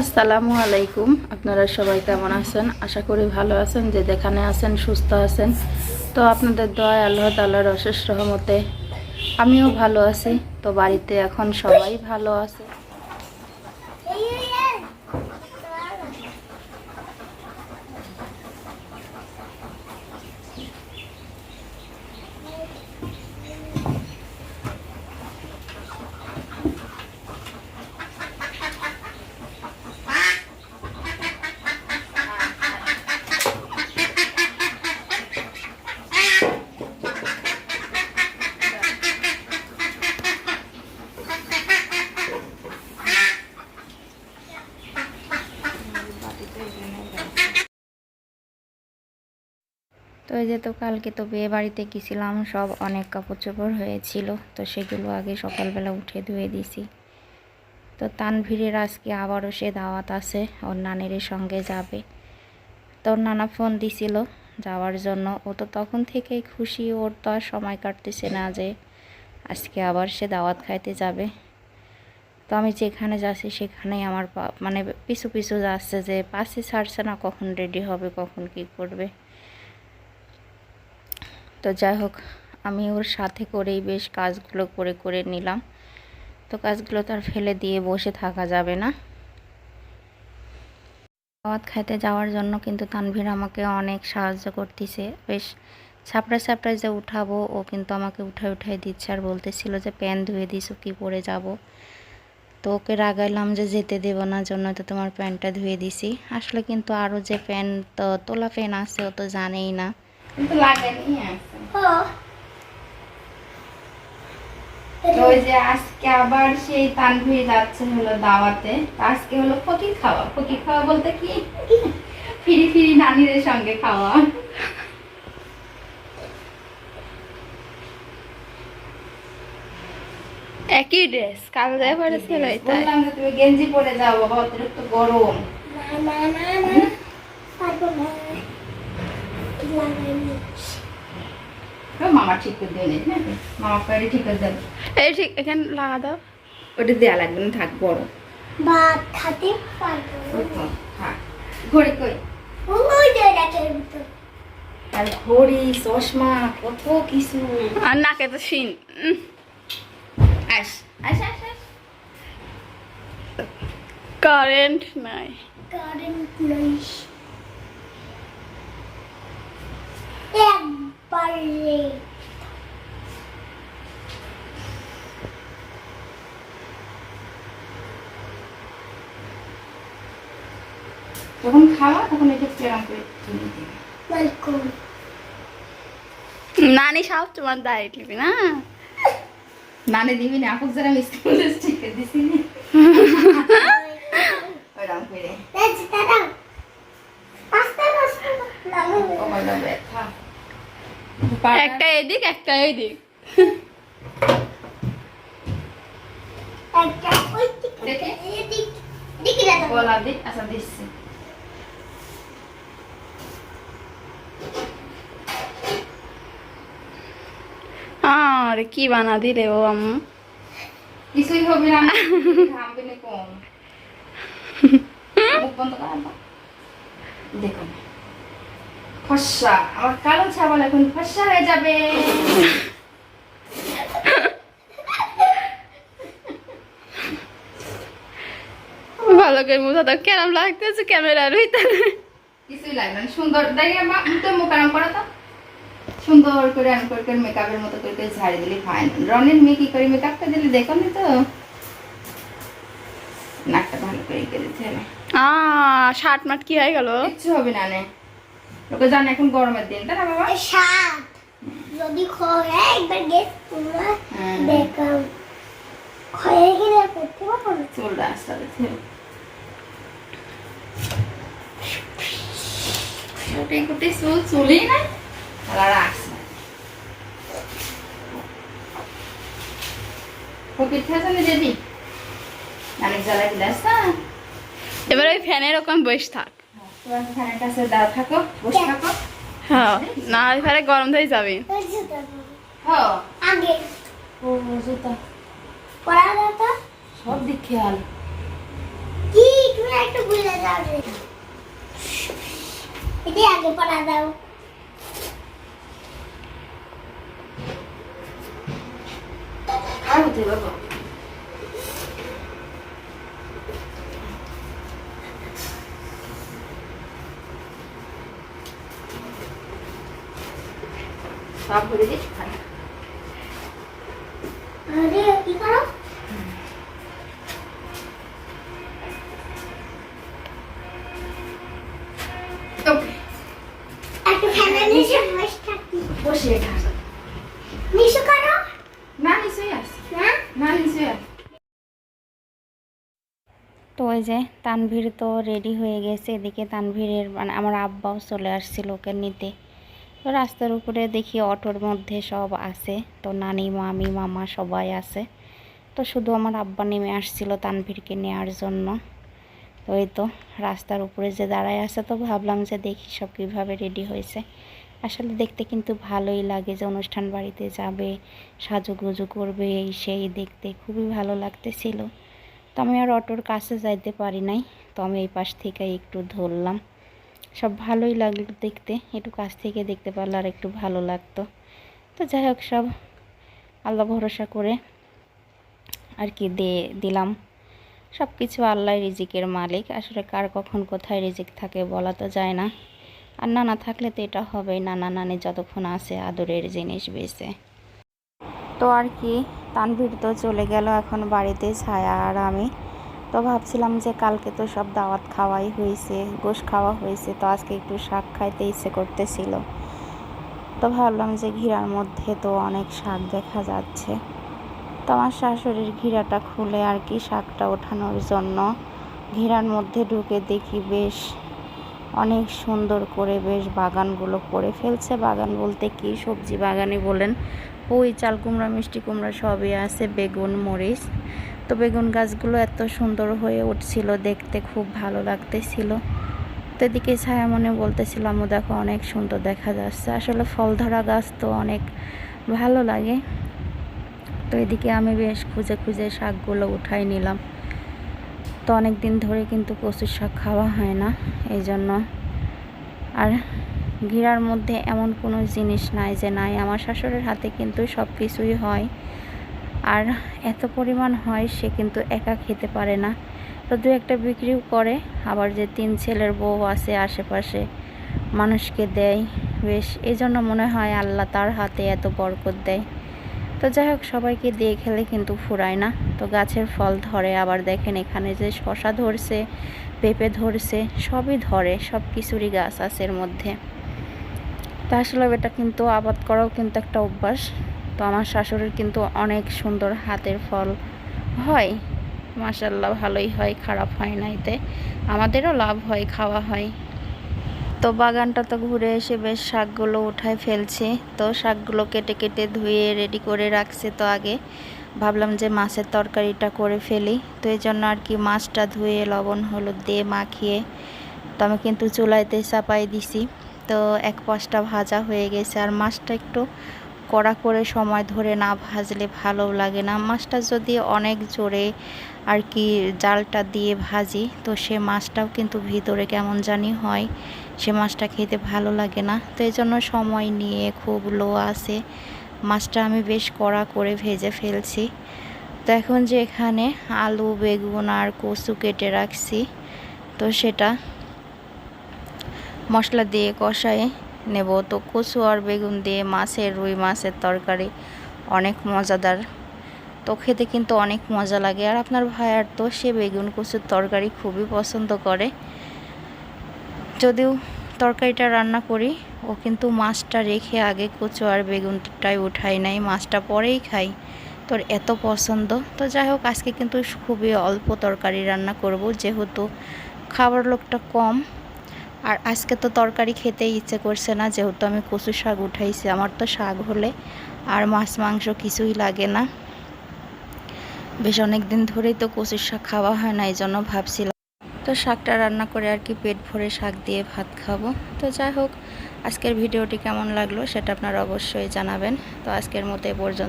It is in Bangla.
আসসালামু আলাইকুম। আপনারা সবাই কেমন আছেন? আশা করি ভালো আছেন, যে যেখানে আছেন, সুস্থ আছেন। তো আপনাদের দয়া আল্লাহ তাল্লাহর অশেষ রহমতে আমিও ভালো আছি। তো বাড়িতে এখন সবাই ভালো আছে। এই যে তো কালকে তো বিয়ে বাড়িতে গেছিলাম, সব অনেক কাপড় চোপড় হয়েছিল, তো সেগুলো আগে সকালবেলা উঠে ধুয়ে দিছি। তো তানভীরের আজকে আবারও সে দাওয়াত আছে, ওর নানের সঙ্গে যাবে। তো ওর নানা ফোন দিছিল যাওয়ার জন্য, ও তো তখন থেকেই খুশি, ওর তো আর সময় কাটতেছে না যে আজকে আবার সে দাওয়াত খাইতে যাবে। তো আমি যেখানে যাচ্ছি সেখানেই আমার মানে পিছু পিছু যাচ্ছে যে পাশে ছাড়ছে না, কখন রেডি হবে, কখন কি করবে? তো যাই হোক, আমি ওর সাথে করেই বেশ কাজগুলো করে করে নিলাম। তো কাজগুলো তো আর ফেলে দিয়ে বসে থাকা যাবে না। দাওয়াত খাইতে যাওয়ার জন্য কিন্তু তানভীর আমাকে অনেক সাহায্য করতেছে। বেশ ছাপড়া ছাপড়ায় যে উঠাবো, ও কিন্তু আমাকে উঠাই উঠাই দিচ্ছে আর বলতেছিল যে প্যান ধুয়ে দিছো, কি পরে যাব। তো ওকে রাগাইলাম যে যেতে দেব না, জন্য তো তোমার প্যান্টটা ধুয়ে দিছি। আসলে কিন্তু আরও যে প্যান, তো তোলা প্যান আছে ও তো জানেই না। কিন্তু লাগেনি আছে তো ওই যে আজকে আবার সেই তানভীর যাচ্ছে হলো দাওয়াতে আজকে হলো ফকির খাওয়া ফকির খাওয়া বলতে কি ফিরি ফিরি নানিদের সঙ্গে খাওয়া একই ড্রেস কাল যায় পরেছিল বললাম যে তুমি গেঞ্জি পরে যাও বাবা অতিরিক্ত গরম ও মামা ঠিক করে দিয়ে নিস মামা পাড়ি ঠিক করে দেবে এই ঠিক এখানে লাগা দাও। ওটা দেওয়া লাগবে না থাক বড়। ভাত খাতে পারব ঘড়ি কই? ওই যে ভিতর। আর ঘড়ি চশমা কত কিছু। আর নাকে তো শিন। উম, আস। আস আস আস। কারেন্ট নাই। কারেন্ট নইস একবারে যখন খাওয়া তখন এটা এরকম করে ওয়েলকাম নানি সব তোমার নিবি না? নানে দিবি না আপক যারা দিছি নি করে একটা এদিক একটা এদিক একটা ওই দিকে এদিক। দিকে দাও গলা দিক আচ্ছা দিচ্ছি। আরে কি বানা দিলে ও আম্মু? কিছুই হবে না। ঘামবে না কম। মুখ বন্ধ কর দেখুন ফর্সা। আমার কালো ছাগল এখন হয়ে যাবে। ভালো করে মুছা দাও। কেরম লাগতেছে ক্যামেরার ভিতরে। কিছুই লাগবে না। সুন্দর। দেখে তো মুখ আরাম করো তো সুন্দর করে আরাম করে মেকআপের মতো করে করে ঝাড়ি দিলে ফাইন রনের মেয়ে কি করে মেকআপটা দিলে দেখো নি তো? নাকটা ভালো করে আ শার্ট মাট কি হয়ে গেল? কিচ্ছু হবে না নে। লোকে জানে এখন গরমের দিন তাই না বাবা? সাত যদি খয়ে একবার গেস তোমরা। খয়ে গেলে আর করতে পারব না। চুল রাস্তা দেখে ওটাই কোটে চুল চুলই না আসা এবার ওই ফ্যানের ওখানে বসে থাক। তোমার ফ্যানের কাছে দাঁড়া থাকো বসে থাকো। হ্যাঁ না ফেলে গরম হয়ে যাবে। ওই। হ্যাঁ। সব দিক খেয়াল। কি তুমি একটা যাবে এটি আগে পড়া দাও। হতে বাবা সব ভরে দিস কি করো? একটু বসে থাকি। বসে নিচু করো না নিশ্চয়ই আছে না না নিশ্চয়ই আছে তো ওই যে তানভীর তো রেডি হয়ে গেছে, এদিকে তানভীরের মানে আমার আব্বাও চলে আসছিল ওকে নিতে। তো রাস্তার উপরে দেখি অটোর মধ্যে সব আছে, তো নানি, মামি, মামা সবাই আছে। তো শুধু আমার আব্বা নেমে আসছিল তানভীরকে নেওয়ার জন্য। তো এই তো রাস্তার উপরে যে দাঁড়ায় আছে, তো ভাবলাম যে দেখি সব কীভাবে রেডি হয়েছে। আসলে দেখতে কিন্তু ভালোই লাগে যে অনুষ্ঠান বাড়িতে যাবে, সাজুগুজু করবে, এই সেই দেখতে খুবই ভালো লাগতেছিল। তো আমি আর অটোর কাছে যাইতে পারি নাই। তো আমি এই পাশ থেকে একটু ধরলাম। সব ভালোই লাগল দেখতে। একটু কাছ থেকে দেখতে পারলে আর একটু ভালো লাগতো। তো যাই হোক সব, আল্লাহ ভরসা করে আর কি দিয়ে দিলাম। সব কিছু আল্লাহ রিজিকের মালিক। আসলে কার কখন কোথায় রিজিক থাকে বলা তো যায় না। আর নানা থাকলে তো এটা হবেই। নানা নানি যতক্ষণ আছে আদরের জিনিস বেছে তো আর কি তানভীর তো চলে গেল এখন বাড়িতে ছায়া আর আমি। তো ভাবছিলাম যে কালকে তো সব দাওয়াত খাওয়াই হয়েছে, গোশ খাওয়া হয়েছে, তো আজকে একটু শাক খাইতে ইচ্ছে করতেছিল। তো ভাবলাম যে ঘিরার মধ্যে তো অনেক শাক দেখা যাচ্ছে। তো আমার শাশুড়ির ঘিরাটা খুলে আর কি শাকটা ওঠানোর জন্য ঘিরার মধ্যে ঢুকে দেখি বেশ অনেক সুন্দর করে বেশ বাগানগুলো করে ফেলছে। বাগান বলতে কি? সবজি বাগানই বলেন। ওই চাল কুমড়া, মিষ্টি কুমড়া সবই আছে, বেগুন, মরিচ। তো বেগুন গাছগুলো এত সুন্দর হয়ে উঠছিল, দেখতে খুব ভালো লাগতেছিল। তো এদিকে ছায়া মনে বলতেছিলাম দেখো অনেক সুন্দর দেখা যাচ্ছে। আসলে ফল ধরা গাছ তো অনেক ভালো লাগে। তো এদিকে আমি বেশ খুঁজে খুঁজে শাকগুলো উঠাই নিলাম। তো অনেক দিন ধরে কিন্তু কচুর শাক খাওয়া হয় না, এই জন্য। আর ঘিরার মধ্যে এমন কোনো জিনিস নাই যে নাই, আমার শাশুড়ির হাতে কিন্তু সব কিছুই হয়। আর এত পরিমাণ হয় সে কিন্তু একা খেতে পারে না। তো দু একটা বিক্রিও করে, আবার যে তিন ছেলের বউ আছে আশেপাশে মানুষকে দেয়, বেশ। এই জন্য মনে হয় আল্লাহ তার হাতে এত বরকত দেয়। তো যাই হোক, সবাইকে দিয়ে খেলে কিন্তু ফুরায় না। তো গাছের ফল ধরে, আবার দেখেন এখানে যে শশা ধরছে, পেঁপে ধরছে, সবই ধরে সব কিছুরই গাছ আছে এর মধ্যে। তা আসলে এটা কিন্তু আবাদ করাও কিন্তু একটা অভ্যাস। তো আমার শাশুড়ির কিন্তু অনেক সুন্দর হাতের ফল হয়। মাসাল্লাহ ভালোই হয়, খারাপ হয় না এতে। আমাদেরও লাভ হয়, খাওয়া হয়। তো বাগানটা তো ঘুরে এসে বেশ শাকগুলো উঠায় ফেলছে। তো শাকগুলো কেটে কেটে ধুয়ে রেডি করে রাখছে তো আগে। ভাবলাম যে মাছের তরকারিটা করে ফেলি। তো এই জন্য আর কি মাছটা ধুয়ে, লবণ, হলুদ দিয়ে মাখিয়ে, তো আমি কিন্তু চুলাইতে চাপাই দিছি। তো এক পাশটা ভাজা হয়ে গেছে। আর মাছটা একটু কড়া করে সময় ধরে না ভাজলে ভালো লাগে না। মাছটা যদি অনেক জোরে আর কি জালটা দিয়ে ভাজি, তো সে মাছটাও কিন্তু ভিতরে কেমন জানি হয়, সে মাছটা খেতে ভালো লাগে না। তো এই জন্য সময় নিয়ে খুব লো আছে। মাছটা আমি বেশ কড়া করে ভেজে ফেলছি। তো এখন যে এখানে আলু, বেগুন আর কচু কেটে রাখছি, তো সেটা মশলা দিয়ে কষায় নেব। তো কচু আর বেগুন দিয়ে মাছের রুই মাছের তরকারি অনেক মজাদার। তো খেতে কিন্তু অনেক মজা লাগে। আর আপনার ভাইয়ার তো সে বেগুন কচুর তরকারি খুবই পছন্দ করে। যদিও তরকারিটা রান্না করি, ও কিন্তু মাছটা রেখে আগে কচু আর বেগুনটাই উঠাই নাই মাছটা পরেই খাই। তোর এত পছন্দ। তো যাই হোক, আজকে কিন্তু খুবই অল্প তরকারি রান্না করব। যেহেতু খাবার লোকটা কম আর আজকে তো তরকারি খেতেই ইচ্ছে করছে না, যেহেতু আমি কচু শাক উঠাইছি, আমার তো শাক হলে আর মাছ মাংস কিছুই লাগে না। বেশ অনেক দিন ধরেই তো কচুর শাক খাওয়া হয় না এই জন্য ভাবছিলাম তো শাকটা রান্না করে আর কি পেট ভরে শাক দিয়ে ভাত খাব। তো যাই হোক, আজকের ভিডিওটি কেমন লাগল সেটা আপনারা অবশ্যই জানাবেন। তো আজকের মতো এ পর্যন্ত।